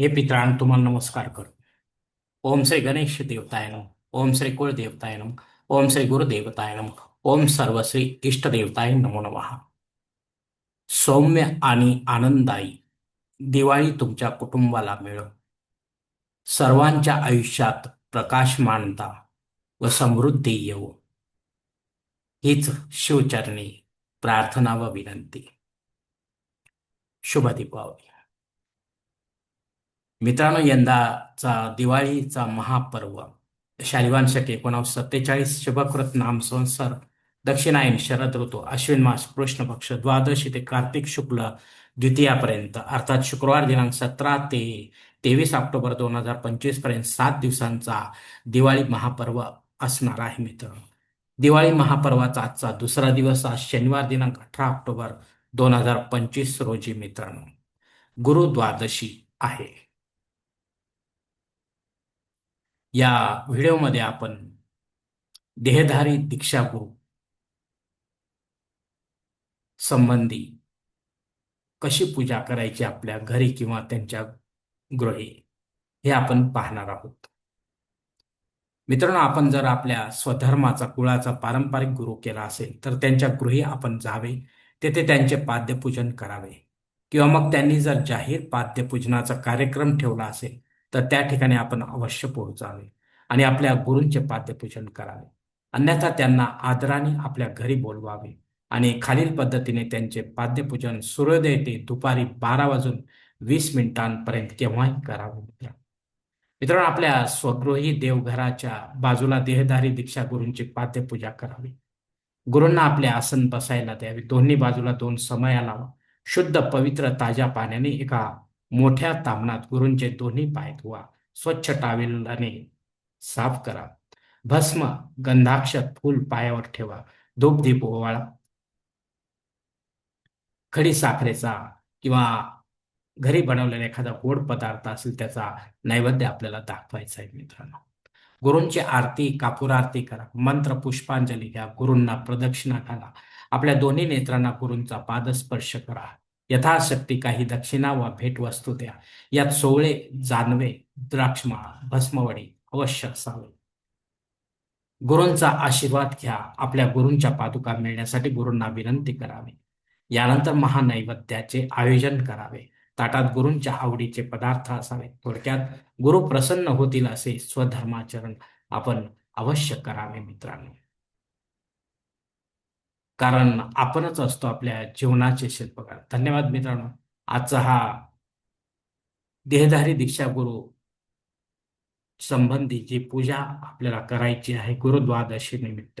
हे पितरान तुम्हाला नमस्कार कर. ओम श्री गणेश देवताय नम ओम श्री कुळदेवताय नम ओम श्री गुरुदेवताय नम ओम सर्व श्री नमो नमः. सौम्य आणि आनंदायी दिवाळी तुमच्या कुटुंबाला मिळो. सर्वांच्या आयुष्यात प्रकाशमानता व समृद्धी येवो. हीच शिवचरणी प्रार्थना व विनंती. शुभ दीपावली. मित्रांनो यंदाचा दिवाळीचा महापर्व. शालिवान शके एकोणावीस सत्तेचाळीस शुभकृत नाम संसार दक्षिणायन शरद ऋतू अश्विन मास कृष्ण पक्ष द्वादशी ते कार्तिक शुक्ल द्वितीयापर्यंत. अर्थात शुक्रवार दिनांक सतरा ते तेवीस ऑक्टोबर दोन हजार पंचवीसपर्यंत सात दिवसांचा दिवाळी महापर्व असणार आहे मित्र दिवाळी महापर्वाचा आजचा दुसरा दिवस आज शनिवार दिनांक अठरा ऑक्टोबर दोन हजार पंचवीस रोजी मित्रांनो. गुरु द्वादशी आहे. या व्हिडिओमध्ये आपण देहधारी दीक्षागुरु संबंधी कशी पूजा करायची आपल्या घरी किंवा त्यांच्या गृही हे आपण पाहणार आहोत. मित्रांनो आपण जर आपल्या स्वधर्माचा कुळाचा पारंपरिक गुरु केला असेल तर त्यांच्या गृही आपण जावे तेथे त्यांचे पाद्यपूजन करावे. किंवा मग त्यांनी जर जाहीर पाद्यपूजनाचा कार्यक्रम ठेवला असेल तर त्या ठिकाणी आपण अवश्य पोहोचावे आणि आपल्या गुरूंचे पाद्यपूजन करावे. अन्यथा त्यांना आदराने आपल्या घरी बोलवावे आणि खालील पद्धतीने त्यांचे पाद्यपूजन सूर्योदय ते दुपारी बारा वाजून वीस मिनिटांपर्यंत केव्हाही करावे मित्र. मित्रांनो आपल्या स्वगृही देवघराच्या बाजूला देहधारी दीक्षा गुरूंची पाद्यपूजा करावी. गुरूंना आपले आसन बसायला द्यावे. दोन्ही बाजूला दोन समया लावा. शुद्ध पवित्र ताज्या पाण्याने एका मोठ्या तामणात गुरूंचे दोन्ही पाय धुवा स्वच्छ टावेलाने साफ करा. भस्म गंधाक्षत फूल पायावर ठेवा. धूप दीप ओवाळा. खडी साखरेचा किंवा घरी बनवलेला एखादा गोड पदार्थ असेल त्याचा नैवेद्य आपल्याला दाखवायचा आहे मित्रांनो. गुरूंची आरती कापूर आरती करा. मंत्र पुष्पांजली घ्या. गुरूंना प्रदक्षिणा घाला. आपल्या दोन्ही नेत्रांना गुरूंचा पादस्पर्श करा. यथाशक्ती काही दक्षिणा व भेटवस्तू द्या. यात सोवळे जानवे द्राक्षमाळ भस्मवडी अवश्य असावे. गुरूंचा आशीर्वाद घ्या. आपल्या गुरूंच्या पादुका मिळण्यासाठी गुरूंना विनंती करावी. यानंतर महानैवेद्याचे आयोजन करावे. ताटात गुरूंच्या आवडीचे पदार्थ असावे थोडक्यात गुरु प्रसन्न होतील असे स्वधर्माचरण आपण अवश्य करावे मित्रांनो. कारण आपणच असतो आपल्या जीवनाचे शिल्पकार. धन्यवाद मित्रांनो. आजचा हा देहधारी दीक्षा गुरु संबंधी जी पूजा आपल्याला करायची आहे गुरुद्वादशी निमित्त.